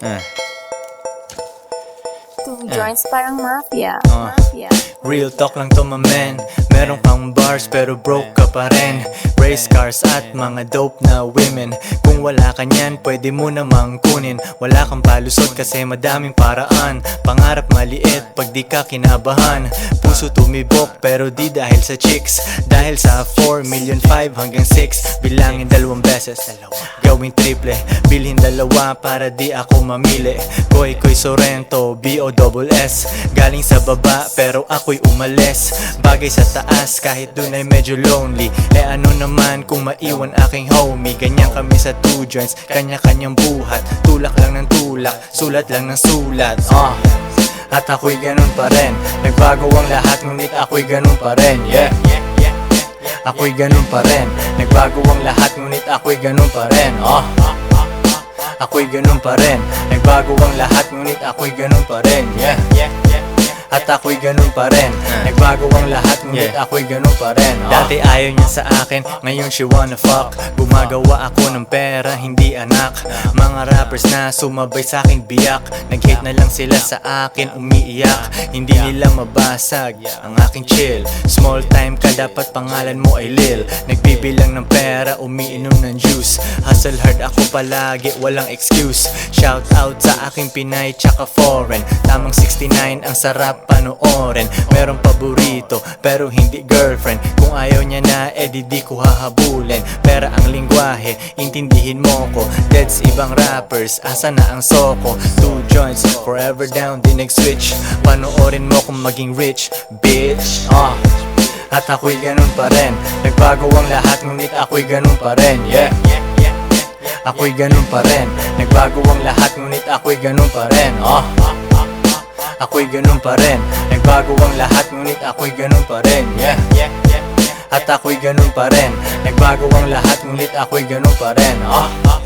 Ah. Two joints parang mafia. Ah. Mafia. Real talk lang to my man Meron kang bars pero broke ka pa rin Race cars at mga dope na women Kung wala ka niyan pwede mo namang kunin Wala kang palusot kasi madaming paraan Pangarap maliit pag di ka kinabahan Puso tumibok pero di dahil sa chicks. Dahil sa 4 million 5 hanggang 6 Bilangin dalawang beses. Gawin triple Bilhin dalawa para di ako mamili. Koy Koy Sorrento B-O-S-S Galing sa baba pero ako'y umalis. Bagay sa taas kahit dun ay medyo lonely. Eh ano naman kung maiwan aking homie? Ganyan kami sa two joints Kanya-kanyang buhat. Tulak lang ng tulak Sulat lang ng sulat. Ah At ako'y ganun pa rin. Nagbago ang lahat ngunit ako'y ganun pa rin. Yeah. Ako'y ganun pa rin. Nagbago ang lahat ngunit ako'y ganun pa rin. Ah Ako'y ganun pa rin. Nagbago ang lahat ngunit ako'y ganun pa rin. Yeah at ako'y ganun pa rin. Nagbago ang lahat ngunit ako'y ganun pa rin. Dati ayaw niya sa akin, ngayon she wanna fuck. Gumagawa ako ng pera, hindi anak. Mga rappers na sumabay sa akin biyak. Nag-hate na lang sila sa akin, umiiyak. Hindi nila mabasag ang aking chill. Small time ka, dapat pangalan mo ay Lil. Nagbibilang ng pera, umiinom ng juice. Hustle hard ako palagi, walang excuse. Shout out sa aking Pinay tsaka foreign. Tamang 69 ang sarap panoorin. Meron paborito pero hindi girlfriend. Kung ayaw niya na edi di ko hahabulin. Pera ang lingwahe, intindihin mo ko. Deads ibang rappers, asa na ang soko. Two joints, forever down di nag-switch. Panoorin mo kung maging rich, bitch. Ah at ako'y ganun pa rin. Nagbago ang lahat ngunit ako'y ganun pa rin. Yeah. Ako'y ganun pa rin. Nagbago ang lahat ngunit ako'y ganun pa rin. Ah Ako'y ganun pa rin. Nagbago ang lahat ngunit ako'y ganun pa rin. Yeah. At ako'y ganun pa rin. Nagbago ang lahat ngunit ako'y ganun pa rin. Ah